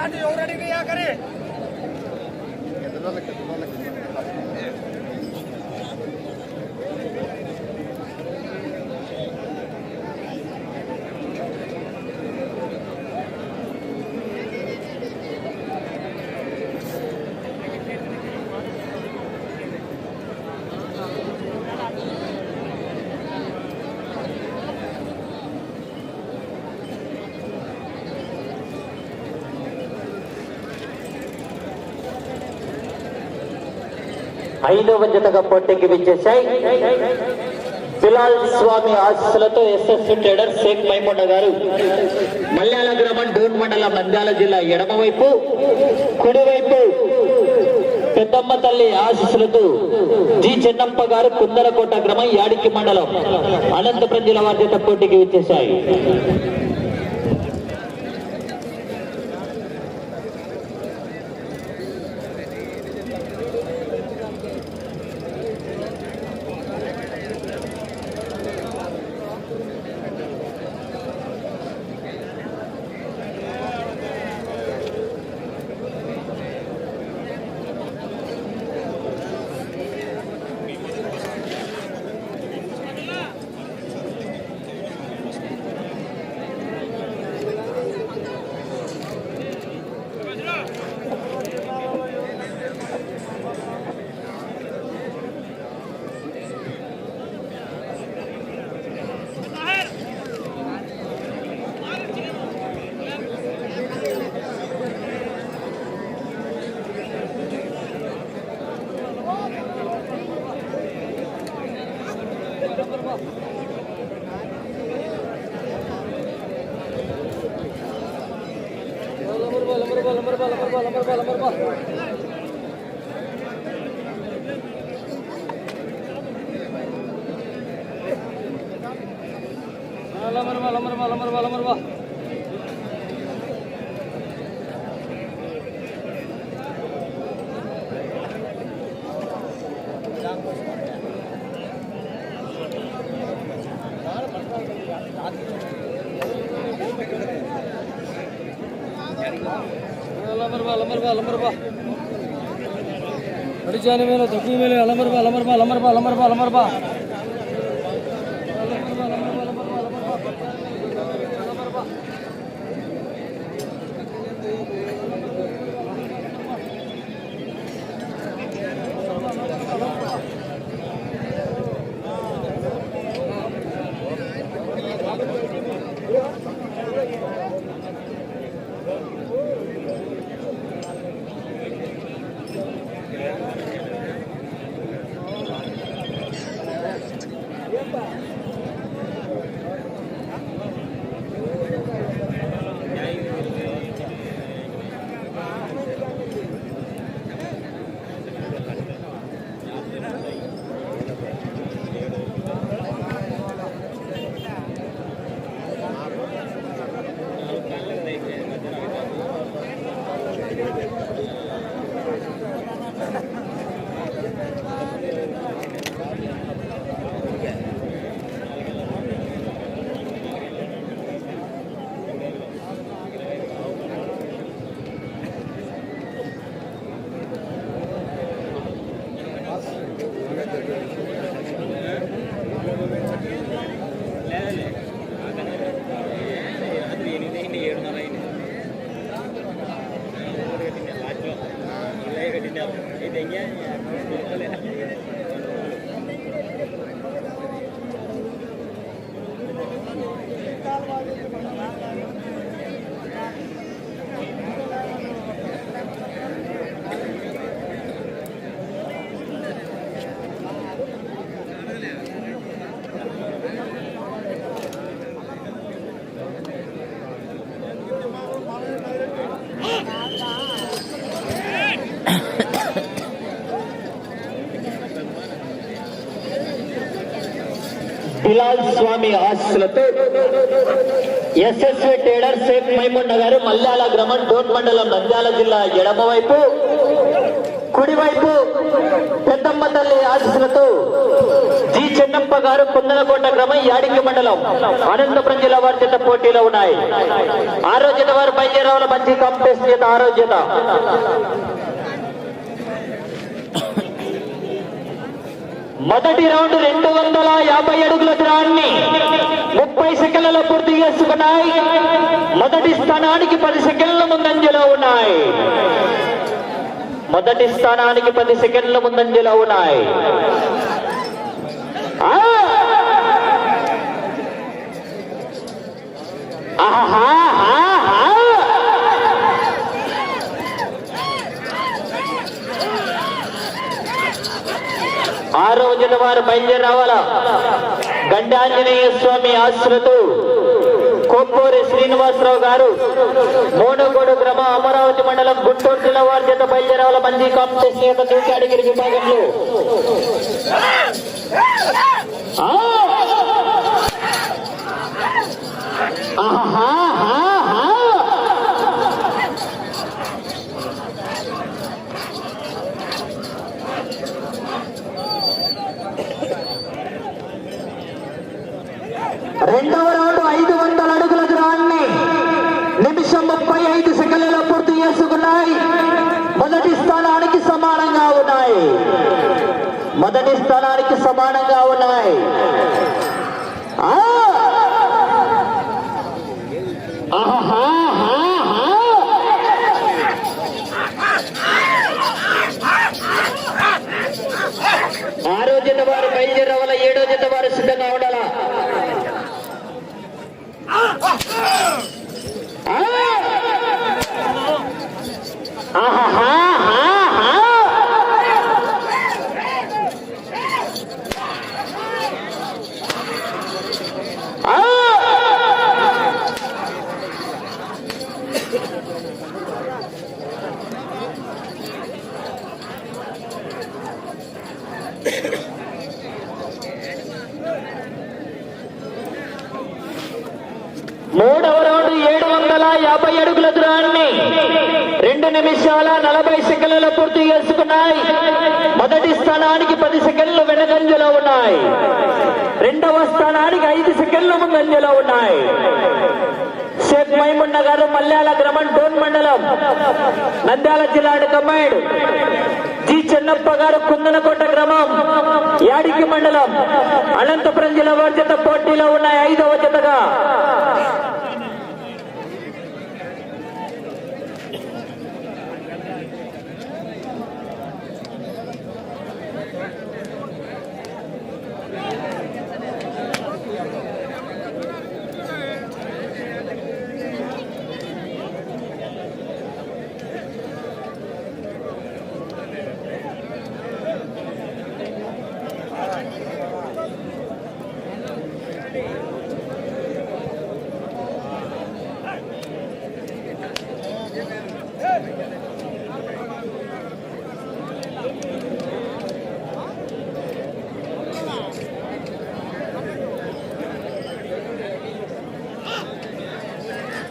આજે ઓલરેડી રહ્યા કરે કેટલા કેટલા ఐదవ జతగా పోటీకి విచ్చేశాయి. బిలాల్ స్వామి ఆశీస్సులతో ఎస్ఎస్ ట్రేడర్ షేక్ మైముండ గారు మల్యాల గ్రామం డూన్ మండలం నంద్యాల జిల్లా ఎడమవైపు కుడివైపు పెద్దమ్మ తల్లి ఆశీస్సులతో జి చెన్నప్ప గారు కుందరకోట గ్రామం యాడికి మండలం అనంతపురం జిల్లా వారి జత పోటీకి విచ్చేశాయి. அலமர்வா அலமர்வா அலமர்வா அடிச்சான மேல தொக்கு மேல அலமர்வா அலமர்வா அலமர்வா அலமர்வா அலமர்வா Bye. బిలాల్ స్వామి ఆశీస్సులతో ఎస్ఎస్వి టేడర్ షేక్ మైముండ గారు మల్యాల గ్రామం డోన్ మండలం నంద్యాల జిల్లా ఎడమవైపు కుడివైపు పెద్దమ్మ తల్లి ఆశీస్సులతో జి చెన్నప్ప గారు కుందనకోట గ్రామం యాడికి మండలం అనంతపురం జిల్లా వారి చేత పోటీలో ఉన్నాయి. ఆరోగ్యత వారు బయలుదేరావుల మంచి కాంపిటీషన్ చేత ఆరోగ్యత. మొదటి రౌండ్ రెండు వందల యాభై అడుగుల దూరాన్ని ముప్పై సెకండ్లలో పూర్తి చేసుకున్నాయి. మొదటి స్థానానికి పది సెకండ్ల ముందంజలో ఉన్నాయి. మొదటి స్థానానికి పది సెకండ్ల ముందంజలో ఉన్నాయి. ఆహా! ఆహాహాహా! ఆ రోజున వారు బయలుదేరి రావాలా గండాంజనేయ స్వామి ఆశ్రతు కొప్పూరి శ్రీనివాసరావు గారు మోనగోడు గ్రామ అమరావతి మండలం గుంటూరు జిల్లా వారి చేత బయలుదేరాల రావాల మంది కాంపిటీషన్ యొక్క దూకి అడిగిరి విభాగంలో. ఆహా! ఆహాహాహా! రెండవ రౌండ్ ఐదు వందల అడుగుల దూరాన్ని నిమిషం ముప్పై ఐదు సెకండ్లలో పూర్తి చేసుకున్నాయి మొదటి స్థానానికి సమానంగా ఉన్నాయి మొదటి స్థానానికి సమానంగా ఉన్నాయి. ఆరో జత వారు బయలుదేరి ఏడో జత వారు సిద్ధంగా ఉండాలా. ఆహా! ఆహాహాహా! ఆ! మూడవ రౌండ్ ఏడు వందల యాభై అడుగుల దూరాన్ని రెండు నిమిషాల నలభై సెకండ్లలో పూర్తి చేసుకున్నాయి. మొదటి స్థానానికి పది సెకండ్లు వెనకంజలో ఉన్నాయి. రెండవ స్థానానికి ఐదు సెకండ్లు ముందంజలో ఉన్నాయి. షేక్ మైమున్న గారు మల్యాల గ్రామం డోన్ మండలం నంద్యాల జిల్లా కమ్మాయిడు జి చెన్నప్ప గారు కుందనకోట గ్రామం యాడికి మండలం అనంతపురం జిల్లా వారి జత పోటీలో ఉన్నాయి. ఐదవ జతగా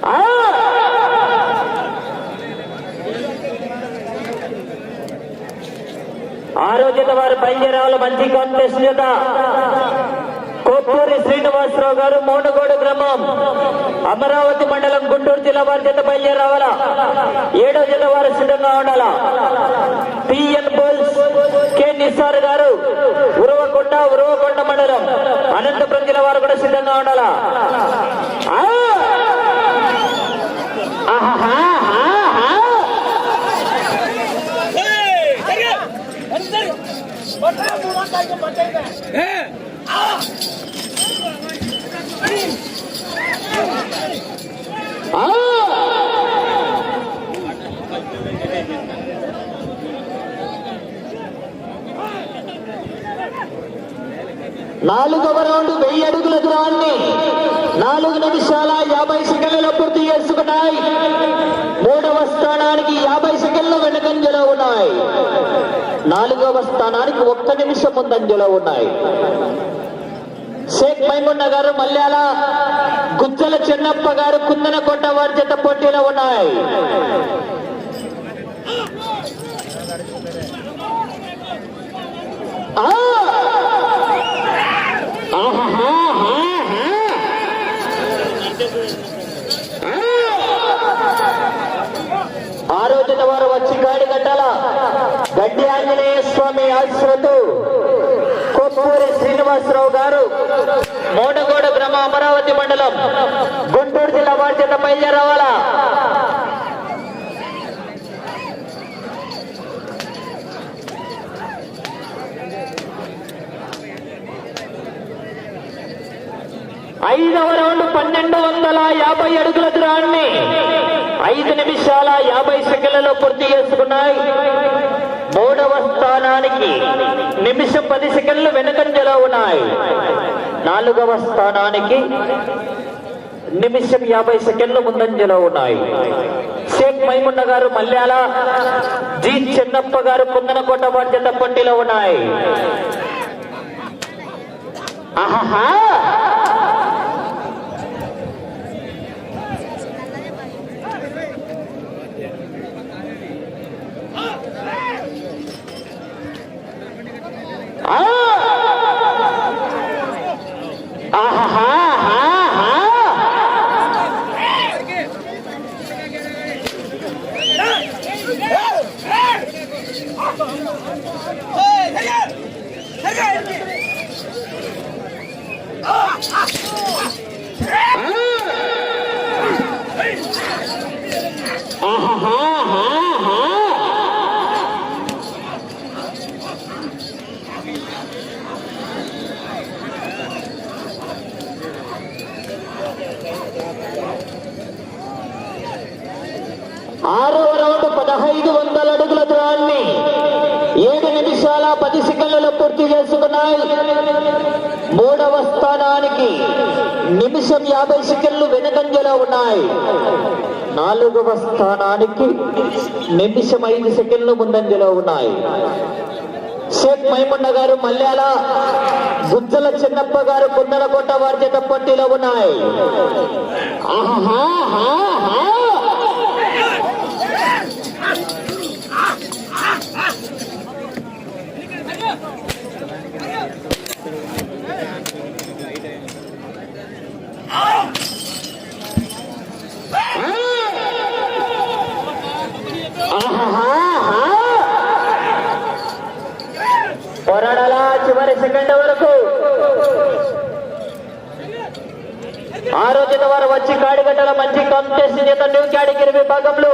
ఆ! ఆరోగ్యత వారు బయలుదేరాల మంచి కాంటెస్ట్ చేత శ్రీనివాసరావు గారు మౌనగోడు గ్రామం. అమరావతి మండలం గుంటూరు జిల్లా వారి చేత బయలుదేరి రావాలా? ఏడో జిల్లా వారు సిద్ధంగా ఉండాలా? పిఎన్ బోల్స్ కె నిస్సార్ గారు ఉరవకొండ ఉరవకొండ మండలం. అనంతపురం జిల్లా వారు కూడా సిద్ధంగా ఉండాలా? ఆహా! ఆహాహాహాహా! ఆ! నాలుగవ రౌండ్ వెయ్యి అడుగుల దూరాన్ని నాలుగు నిమిషాల యాభై సెకండ్లలో పూర్తి చేసుకున్నాయి. మూడవ స్థానానికి యాభై సెకండ్లు వెనుకంజలో ఉన్నాయి. నాలుగవ స్థానానికి ఒక్క నిమిషం ముందంజలో ఉన్నాయి. షేక్ మైమున్న గారు మల్యాల గుజ్జల చెన్నప్ప గారు కుందనకొండ వారి చేత పోటీలో ఉన్నాయి. ఆ! ఆహాహాహాహా! ఆ! ఆరోగ్యత వారు వచ్చి గాడి గట్టాల గడ్డి ఆంజనేయ స్వామి ఆశ్రతు కొప్పూరి శ్రీనివాసరావు గారు మోడగోడ గ్రామ అమరావతి మండలం గుంటూరు జిల్లా బాధ్యత బయలుదేరవాలా? ఐదవ రౌండ్ పన్నెండు వందల యాభై అడుగుల ద్రాన్ని ఐదు నిమిషాల యాభై సెకండ్లలో పూర్తి చేసుకున్నాయి. మూడవ స్థానానికి నిమిషం పది సెకండ్లు వెనుకంజలో ఉన్నాయి. నాలుగవ స్థానానికి నిమిషం యాభై సెకండ్లు ముందంజలో ఉన్నాయి. షేక్ మైమున్న గారు మల్యాల జి చెన్నప్ప గారు కుందనకోట బాధ్యత పోటీలో ఉన్నాయి. ఆహా ఆ! ఆహాహాహాహా! ఆహాహాహాహా! ఆరవ రౌండ్ పదహైదు వందల అడుగుల దూరాన్ని ఏడు నిమిషాల పది సెకండ్లలో పూర్తి చేసుకున్నాయి. మూడవ స్థానానికి నిమిషం యాభై సెకండ్లు వెనుకంజలో ఉన్నాయి. నాలుగవ స్థానానికి నిమిషం ఐదు సెకండ్లు ముందంజలో ఉన్నాయి. షేక్ మైమున్న గారు మల్యాల గుజ్జల చిన్నప్ప గారు కుందనకొట్ట వారి చేత పోటీలో ఉన్నాయి. ఆహా. పోరాడాలా చివరి సెకండ్ వరకు. ఆరోగ్యత వారు వచ్చి కాడిగట్టల మంచి కాంపిటీషన్ చేత న్యూ కేటగిరీ విభాగంలో.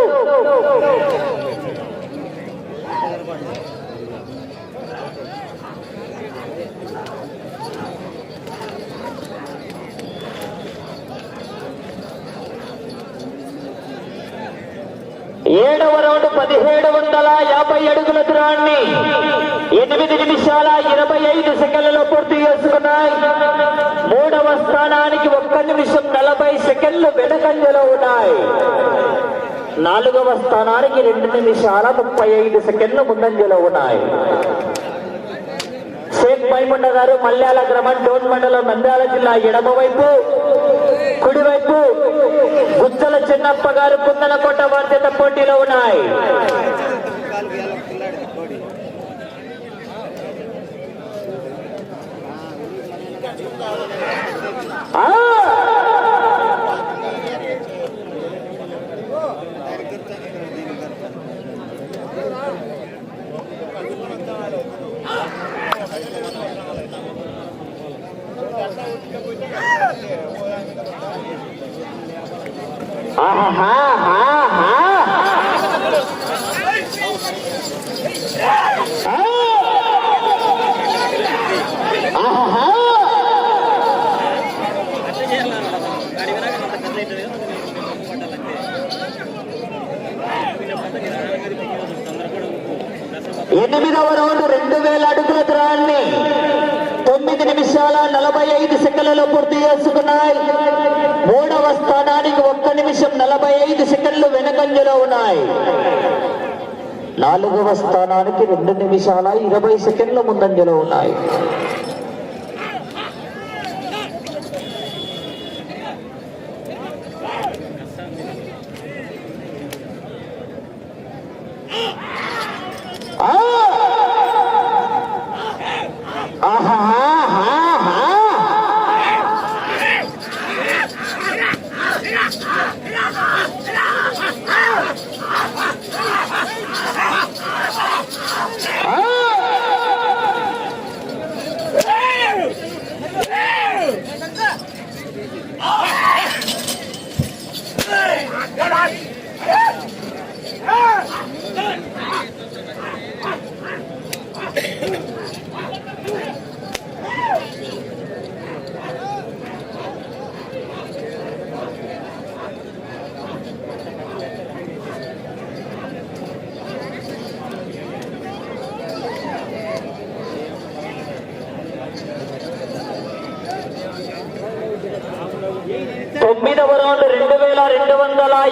ఏడవ రౌండ్ పదిహేడు వందల యాభై అడుగుల దూరాన్ని ఎనిమిది నిమిషాల ఇరవై ఐదు సెకండ్లలో పూర్తి చేసుకున్నాయి. మూడవ స్థానానికి ఒక్క నిమిషం నలభై సెకండ్లు వెనకంజలో ఉన్నాయి. నాలుగవ స్థానానికి రెండు నిమిషాల ముప్పై ఐదు సెకండ్లు ముందంజలో ఉన్నాయి. షేక్ గారు మల్యాల గ్రామం డోన్ మండలం నంద్యాల జిల్లా ఎడమ వైపు కుడివైపు గుజ్జల చిన్నప్ప గారు కుందనకోట వారి పోటీలో ఉన్నాయి ఆ! ఎనిమిదవ రౌండ్ రెండు వేల అడుగుల త్రాన్ని తొమ్మిది నిమిషాల నలభై ఐదు సెకండ్లలో పూర్తి చేసుకున్నాయి. మూడవ స్థానానికి ఒక్క నిమిషం నలభై ఐదు సెకండ్లు వెనకంజలో ఉన్నాయి. నాలుగవ స్థానానికి రెండు నిమిషాల ఇరవై సెకండ్లు ముందంజలో ఉన్నాయి. ¡Ah, ¡Gracias!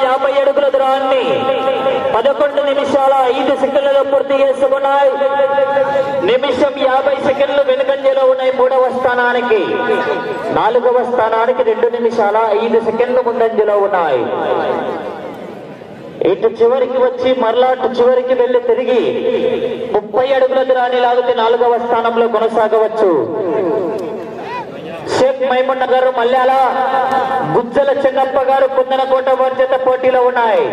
యాభై అడుగుల దూరాన్ని పదకొండు నిమిషాల ఐదు సెకండ్లలో పూర్తి చేసుకున్నాయి. నిమిషం యాభై సెకండ్లు వెనుకంజలో ఉన్నాయి మూడవ స్థానానికి. నాలుగవ స్థానానికి రెండు నిమిషాల ఐదు సెకండ్లు ముందంజలో ఉన్నాయి. ఇటు చివరికి వచ్చి మరలా అటు చివరికి వెళ్ళి తిరిగి ముప్పై అడుగుల దూరాన్ని లాగితే నాలుగవ స్థానంలో కొనసాగవచ్చు. షేక్ మైమున్న గారు మల్యాల గుజ్జల చెన్నప్ప గారు కుందనకోట వారి చేత పోటీలో ఉన్నాయి.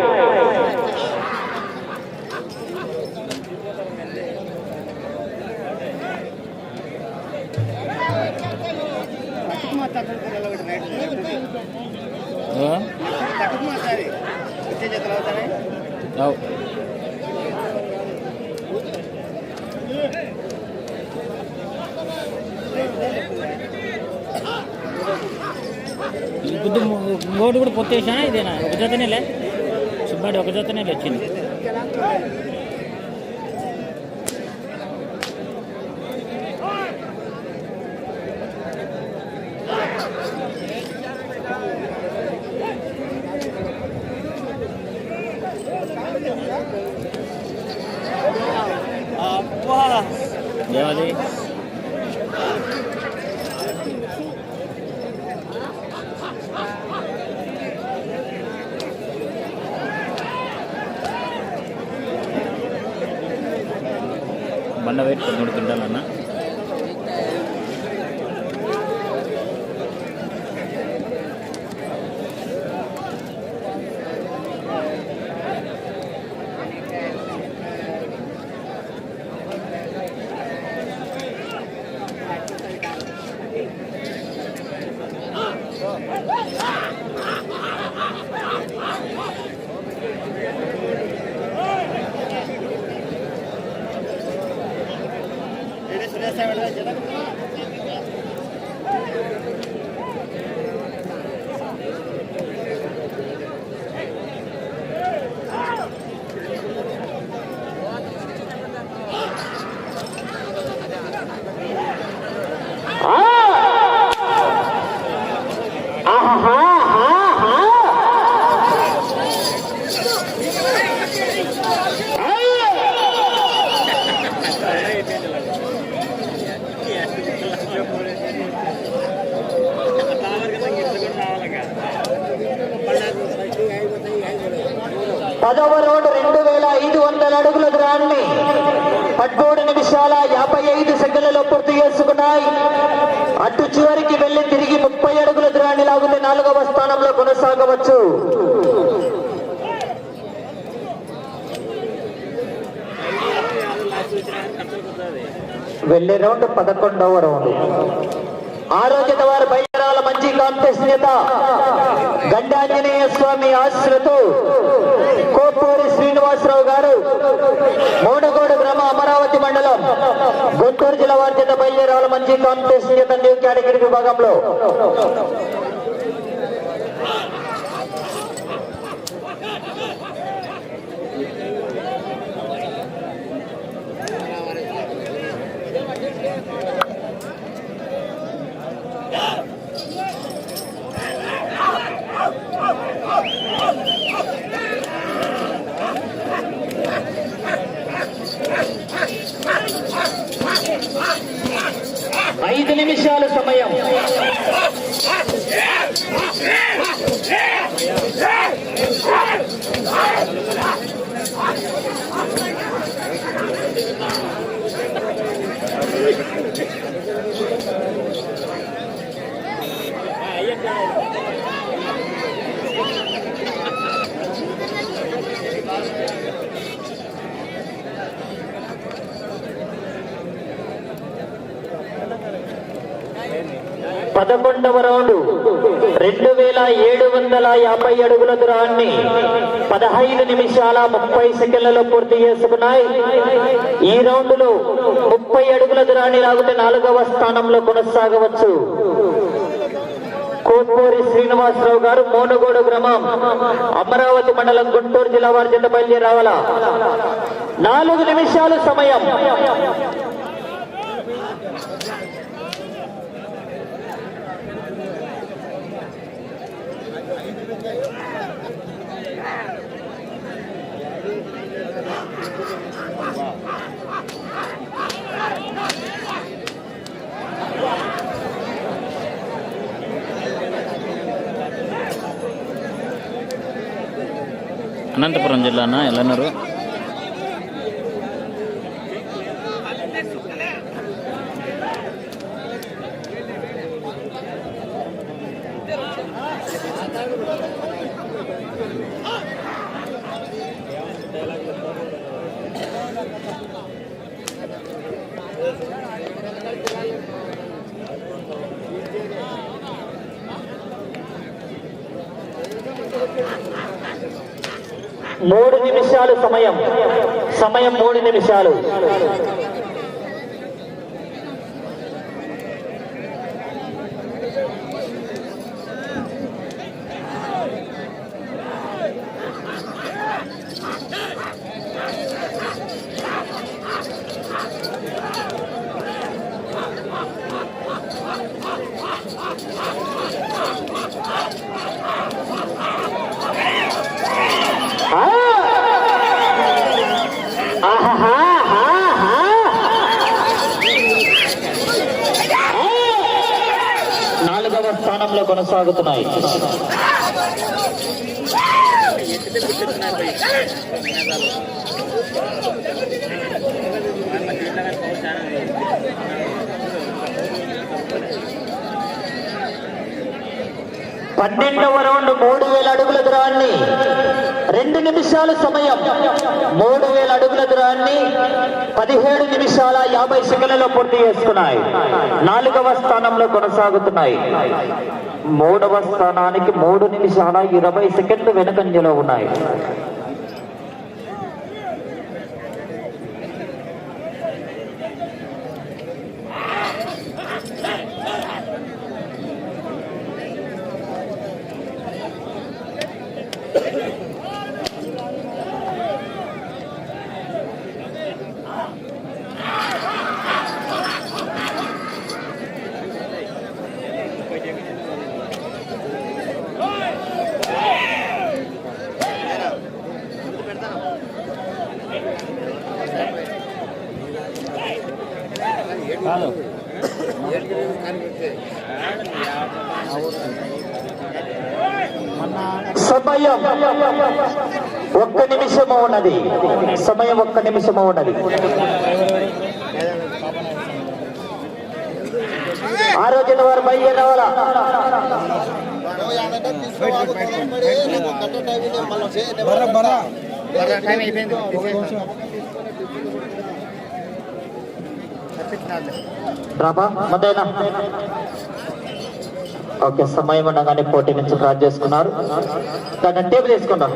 బుద్ధి బోర్డు కూడా పొత్తేసానా ఇదేనా? ఒక జతనేలే? సుబ్బాడి ఒక జతనే వచ్చింది. బండ వెయిట్ పదమూడు క్వింటాలన్నా వెళ్ళే రౌండ్ పదకొండవ రౌండ్. ఆరోగ్యత వారు బయలుదేరాల మంచి కాంటెస్ట్ నేత గండాంజనేయ స్వామి ఆశ్రతో కోపూరి శ్రీనివాసరావు గారు మోడగోడు గ్రామ అమరావతి మండలం గుంటూరు జిల్లా వారి చేత బయలుదేరాల మంచి కాంటెస్ట్ చేత న్యూ కేటగిరీ విభాగంలో ఐదు నిమిషాల సమయం. పదకొండవ రౌండ్. రెండు వేల ఏడు వందల యాభై అడుగుల దూరాన్ని పదహైదు నిమిషాల ముప్పై సెకండ్లలో పూర్తి చేసుకున్నాయి. ఈ రౌండ్లో ముప్పై అడుగుల దూరాన్ని లాగితే నాలుగవ స్థానంలో కొనసాగవచ్చు. కోట్పూరి శ్రీనివాసరావు గారు మోనగోడు గ్రామం అమరావతి మండలం గుంటూరు జిల్లా వారి జత బయలుదేరి రావాలా? నాలుగు నిమిషాలు సమయం. అనంతపురం జిల్లానా? ఎల్లనూరు? మూడు నిమిషాలు సమయం. సమయం మూడు నిమిషాలు ఆ! ఆహాహాహాహా! ఆ! నాలుగవ స్థానంలో కొనసాగుతున్నాయి. పన్నెండవ రౌండ్ మూడు వేల అడుగుల దూరాన్ని రెండు నిమిషాల సమయం. మూడు వేల అడుగుల దూరాన్ని పదిహేడు నిమిషాల యాభై సెకండ్లలో పూర్తి చేస్తున్నాయి నాలుగవ స్థానంలో కొనసాగుతున్నాయి. మూడవ స్థానానికి మూడు నిమిషాల ఇరవై సెకండ్లు వెనుకంజలో ఉన్నాయి సమయం ఒక్క నిమిషము ఉన్నది సమయం ఒక్క నిమిషము ఉన్నది ఆ రోజున వారు. బయలుదేరవాలా ఓకే సమయం ఉండగానే పోటీ నుంచి డ్రా చేసుకున్నారు దాన్ని టేబుల్ వేసుకున్నారు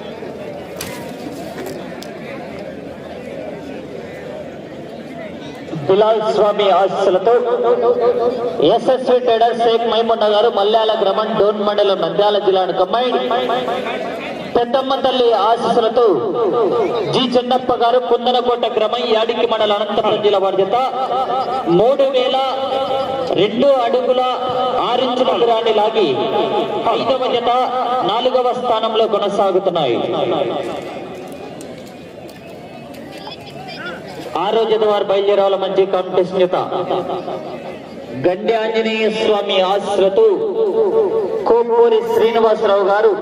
బిలాల్ స్వామి ఆశీస్సులతో ఎస్ఎస్వి ట్రేడర్ షేక్ మైమున్న గారు మల్యాల గ్రామం డోన్ మండలం నంద్యాల జిల్లాను కమ్మాయి పెద్దమ్మ తల్లి ఆశీస్సులతో జి చెన్నప్ప గారు కుందనకోట గ్రామం యాడికి మండల అనంతపురం జిల్లా బాధ్యత. మూడు వేల రెండు అడుగుల ఆరించుల దూరాన్ని లాగి ఐదవ జత నాలుగవ స్థానంలో కొనసాగుతున్నాయి. ఆరో జత వారు బయలుదేరాల మంచి కాంపిటీషన్ జత గండి ఆంజనేయ స్వామి ఆశ్రతు. కోపూరి శ్రీనివాసరావు గారు.